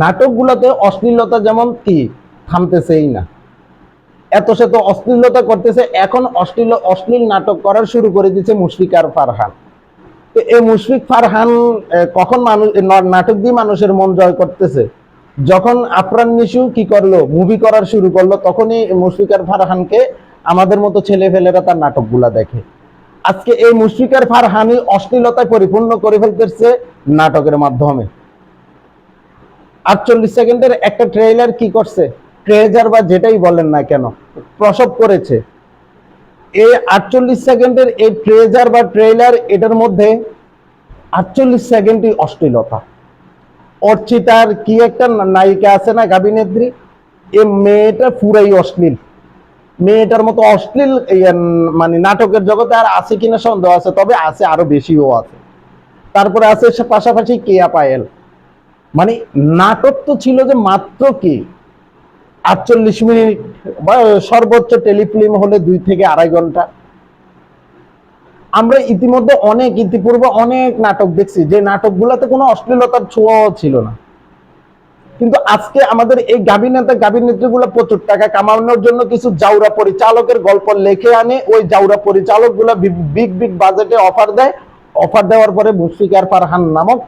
নাটকগুলোতে অশ্লীলতা যেমন কি থামতেছেই না। এত সে তো অশ্লীলতা করতেছে, এখন অশ্লীল অশ্লীল নাটক করার শুরু করে দিয়েছে মুশফিক আর ফারহান। এই মুশফিক ফারহান কখন মানুষ নাটক দিয়ে মানুষের মন জয় করতেছে? যখন আফরান নিশু কি করল, মুভি করার শুরু করল, তখনই মুশফিক আর ফারহানকে আমাদের মতো ছেলে ফেলেরা তার নাটকগুলা দেখে। আজকে এই মুশফিক আর ফারহানই অশ্লীলতায় পরিপূর্ণ করে ফেলতেছে নাটকের মাধ্যমে। আটচল্লিশ সেকেন্ডের একটা ট্রেইলার কি করছে? ট্রেজার বা যেটাই বলেন না কেন, প্রসব করেছে। এই আটচল্লিশ সেকেন্ডের এই ট্রেজার বা ট্রেইলার এটার মধ্যে আটচল্লিশ সেকেন্ডই অশ্লীলতা। অর্চিতার কি একটা নায়িকা আছে না গাবিনেত্রী এ মেয়েটা পুরাই অশ্লীল। মেয়েটার মতো অশ্লীল মানে নাটকের জগতে আর আছে কিনা সন্দেহ আছে, তবে আছে, আরও বেশিও আছে। তারপরে আছে পাশাপাশি কেয়া পায়েল মানে নাটক তো ছিল যে মাত্র কি? আটচল্লিশ মিনিট, বা সর্বোচ্চ টেলিফিল্ম হলে দুই থেকে আড়াই ঘণ্টা। আমরা ইতিমধ্যে অনেক, ইতিপূর্বে অনেক নাটক দেখছি, যে নাটকগুলোতে কোনো অশ্লীলতার ছোঁয়াও ছিল না। কিন্তু আজকে আমাদের এই গাভী নেতা গাভী নেত্রীগুলো প্রচুর টাকা কামানোর জন্য কিছু জাউরা পরিচালকের গল্প লেখে আনে। ওই জাউরা পরিচালকগুলা বিগ বিগ বাজেটে অফার দেয়। অফার দেওয়ার পরে মুশফিক ফারহান নামক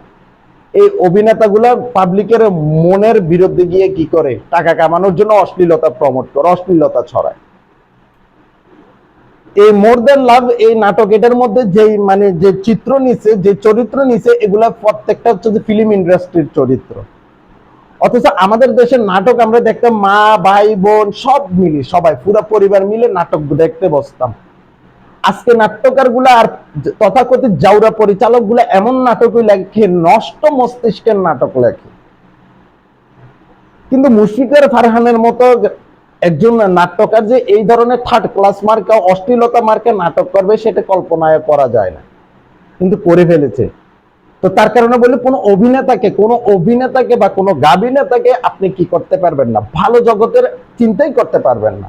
এই অভিনেতাগুলা পাবলিকের মনের বিরুদ্ধে গিয়ে কি করে? টাকা কামানোর জন্য অশ্লীলতা প্রমোট করে, অশ্লীলতা ছড়ায়। এই মোর দেন লাভ এই নাটক এটার মধ্যে যেই মানে যে চিত্র নিছে, যে চরিত্র নিছে, এগুলা প্রত্যেকটা হচ্ছে যে ফিল্ম ইন্ডাস্ট্রির চরিত্র। অথচ আমাদের দেশের নাটক আমরা দেখতাম মা, ভাই, বোন সব মিলে সবাই, পুরো পরিবার মিলে নাটক দেখতে বসতাম। আজকে নাট্যকারগুলা আর তথাকথিত জাউরা পরিচালকগুলা এমন নাটকই লেখে, নষ্ট মস্তিষ্কের নাটক লেখে। কিন্তু মুশফিকের, ফারহানের মতো একজন নাট্যকার যে এই ধরনের থার্ড ক্লাস মার্কা, অশ্লীলতা মার্কা নাটক করবে, সেটা কল্পনায় করা যায় না। কিন্তু করে ফেলেছে। তো তার কারণে বলি, কোনো অভিনেতাকে কোনো অভিনেতাকে বা কোনো গাভিনেতাকে আপনি কি করতে পারবেন না? ভালো জগতের চিন্তাই করতে পারবেন না।